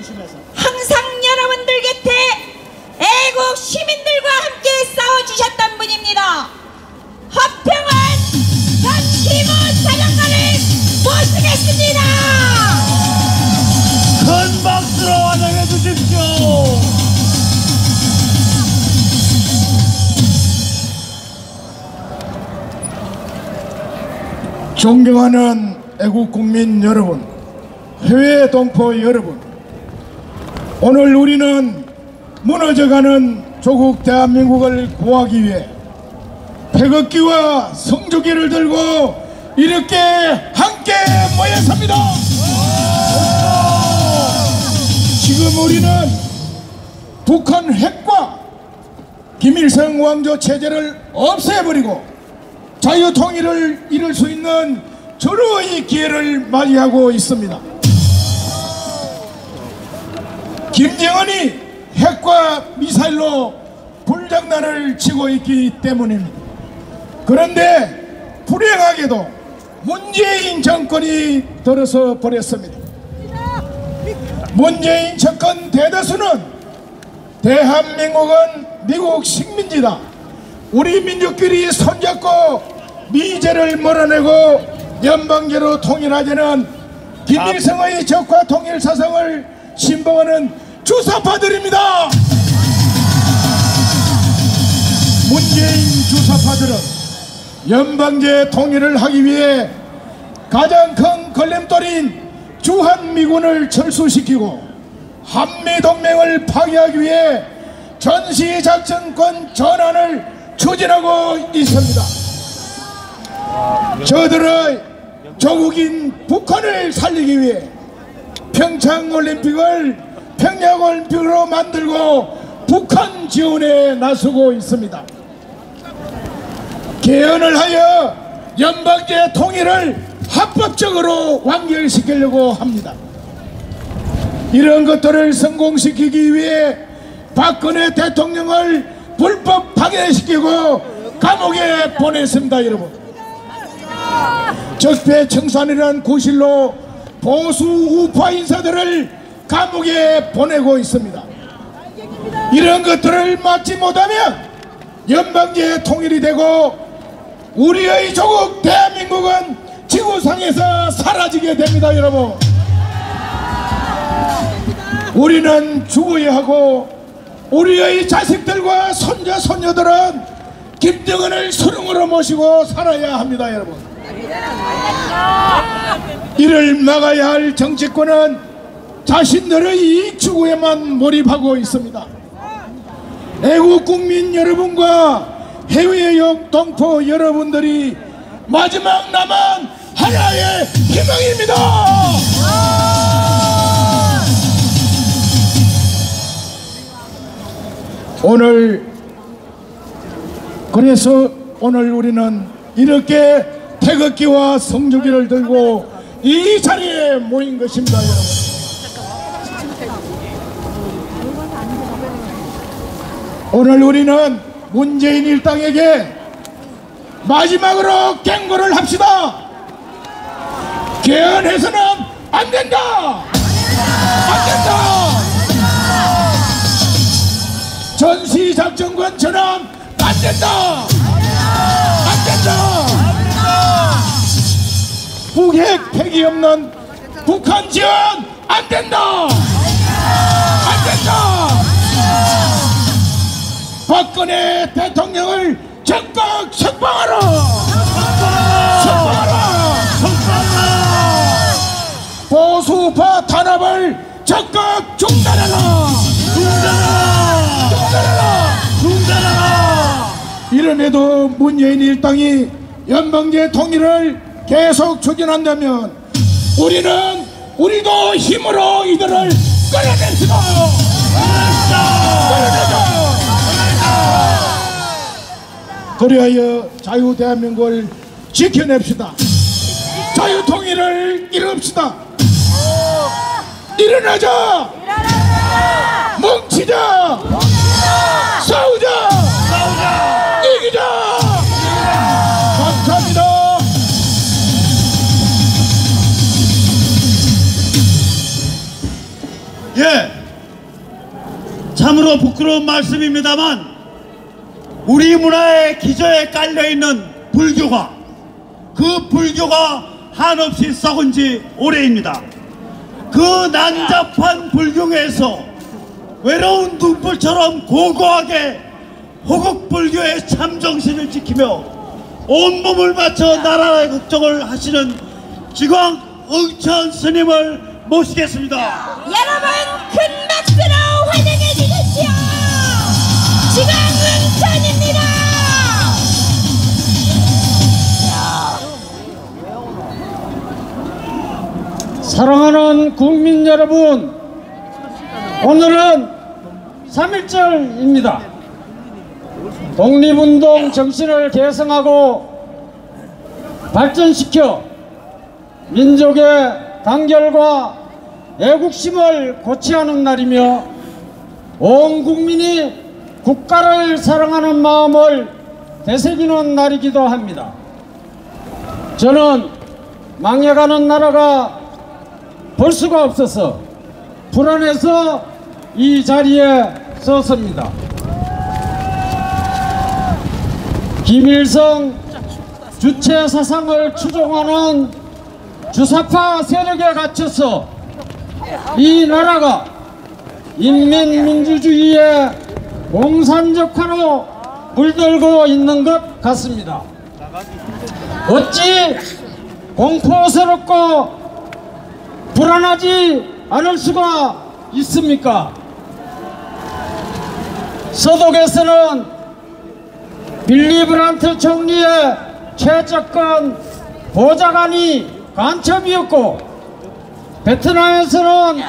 조심해서. 항상 여러분들 곁에 애국 시민들과 함께 싸워주셨던 분입니다. 허평한 전 기무사령관을 모시겠습니다. 큰 박수로 환영해 주십시오. 존경하는 애국 국민 여러분, 해외 동포 여러분, 오늘 우리는 무너져가는 조국 대한민국을 구하기 위해 태극기와 성조기를 들고 이렇게 함께 모였습니다. 지금 우리는 북한 핵과 김일성 왕조 체제를 없애버리고 자유통일을 이룰 수 있는 절호의 기회를 맞이하고 있습니다. 김정은이 핵과 미사일로 불장난을 치고 있기 때문입니다. 그런데 불행하게도 문재인 정권이 들어서 버렸습니다. 문재인 정권 대다수는 대한민국은 미국 식민지다. 우리 민족끼리 손잡고 미제를 몰아내고 연방제로 통일하자는 김일성의 적화 통일 사상을 신봉하는 주사파들입니다. 문재인 주사파들은 연방제 통일을 하기 위해 가장 큰 걸림돌인 주한미군을 철수시키고 한미동맹을 파괴하기 위해 전시작전권 전환을 추진하고 있습니다. 저들의 조국인 북한을 살리기 위해 평창올림픽을 평양올림픽으로 만들고 북한 지원에 나서고 있습니다. 개헌을 하여 연방제 통일을 합법적으로 완결시키려고 합니다. 이런 것들을 성공시키기 위해 박근혜 대통령을 불법 파괴시키고 감옥에 보냈습니다 여러분 적폐청산이라는 구실로 보수 우파 인사들을 감옥에 보내고 있습니다. 이런 것들을 막지 못하면 연방제 통일이 되고 우리의 조국 대한민국은 지구상에서 사라지게 됩니다 여러분. 우리는 죽어야 하고 우리의 자식들과 손자 손녀들은 김정은을 수능으로 모시고 살아야 합니다 여러분. 이를 막아야 할 정치권은 자신들의 이익 추구에만 몰입하고 있습니다. 애국 국민 여러분과 해외 동포 여러분들이 마지막 남은 하나의 희망입니다. 오늘 그래서 오늘 우리는 이렇게 태극기와 성주기를 들고 이 자리에 모인 것입니다 여러분 오늘 우리는 문재인 일당에게 마지막으로 경고를 합시다. 개헌해서는 안 된다. 안 된다. 전시작전권 전환 안 된다. 안 된다. 북핵 폐기 없는 북한 지원 안 된다. 안 된다 박근혜 대통령을 적극 석방하라! 석방하라! 보수파 탄압을 적극 중단하라! 중단하라! 중단하라 중단하라 이름에도 문재인 일당이 연방제 통일을 계속 추진한다면 우리는 우리도 힘으로 이들을 끌어냅시다 끌어내자 그리하여 자유 대한민국을 지켜냅시다. 자유 통일을 이룹시다. 일어나자! 뭉치자! 싸우자! 이기자! 감사합니다. 예, 참으로 부끄러운 말씀입니다만 우리 문화의 기저에 깔려있는 불교가 그 불교가 한없이 썩은 지 오래입니다. 그 난잡한 불교에서 외로운 눈불처럼 고고하게 호국불교의 참정신을 지키며 온몸을 바쳐 나라의 걱정을 하시는 지광 응천 스님을 모시겠습니다. 여러분 사랑하는 국민 여러분, 오늘은 3.1절입니다. 독립운동 정신을 개성하고 발전시켜 민족의 단결과 애국심을 고취하는 날이며 온 국민이 국가를 사랑하는 마음을 되새기는 날이기도 합니다. 저는 망해가는 나라가 볼 수가 없어서 불안해서 이 자리에 섰습니다. 김일성 주체 사상을 추종하는 주사파 세력에 갇혀서 이 나라가 인민민주주의의 공산적화로 물들고 있는 것 같습니다. 어찌 공포스럽고 불안하지 않을 수가 있습니까? 서독에서는 빌리 브란트 총리의 최적권 보좌관이 간첩이었고 베트남에서는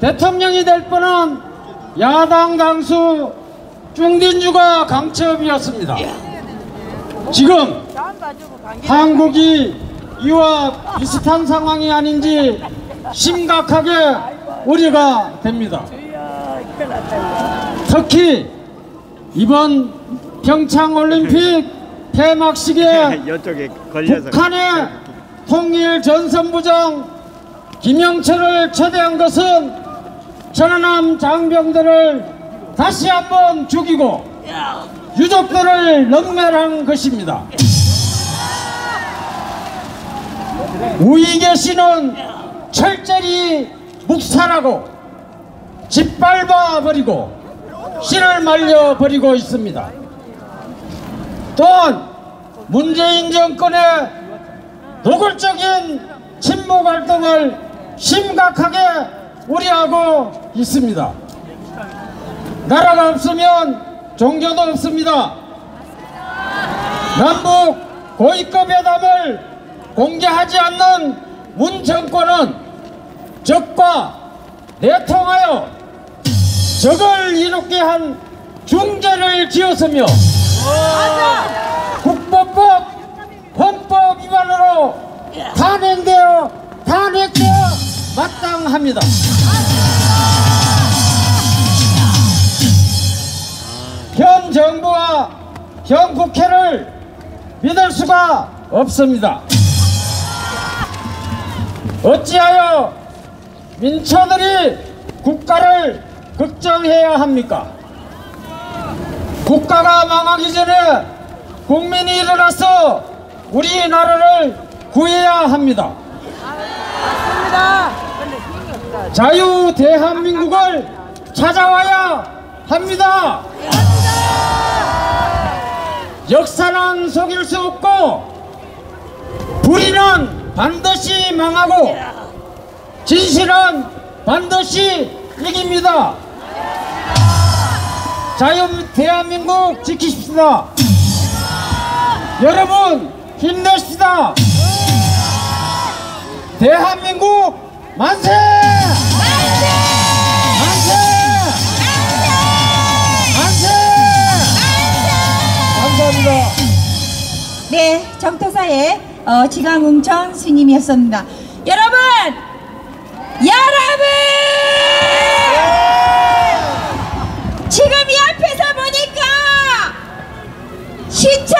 대통령이 될 뻔한 야당 당수 중딘주가 강첩이었습니다. 지금 한국이 이와 비슷한 상황이 아닌지 심각하게 우려가 됩니다. 특히 이번 평창올림픽 걸려서 북한의 통일 전선부장 김영철을 초대한 것은 천안함 장병들을 다시 한번 죽이고 유족들을 능멸한 것입니다. 우익의 씨는 철저히 묵살하고 짓밟아 버리고 씨를 말려 버리고 있습니다. 또한 문재인 정권의 노골적인 친목 활동을 심각하게 우려하고 있습니다. 나라가 없으면 종교도 없습니다. 남북 고위급 회담을 공개하지 않는 문 정권은 적과 내통하여 적을 이롭게 한 중재를 지었으며 국보법 헌법 위반으로 탄핵되어 탄핵되어 마땅합니다. 현 정부와 현 국회를 믿을 수가 없습니다. 어찌하여 민초들이 국가를 걱정해야 합니까? 국가가 망하기 전에 국민이 일어나서 우리나라를 구해야 합니다. 자유 대한민국을 찾아와야 합니다. 역사는 속일 수 없고 불의는 반드시 망하고 진실은 반드시 이깁니다. 자유 대한민국 지키십시다. 여러분 힘내시다. 대한민국 만세! 만세! 만세! 감사합니다. 네, 정토사의 어, 지강웅천 스님이었습니다. 여러분, 여러분, 지금 이 앞에서 보니까 시청,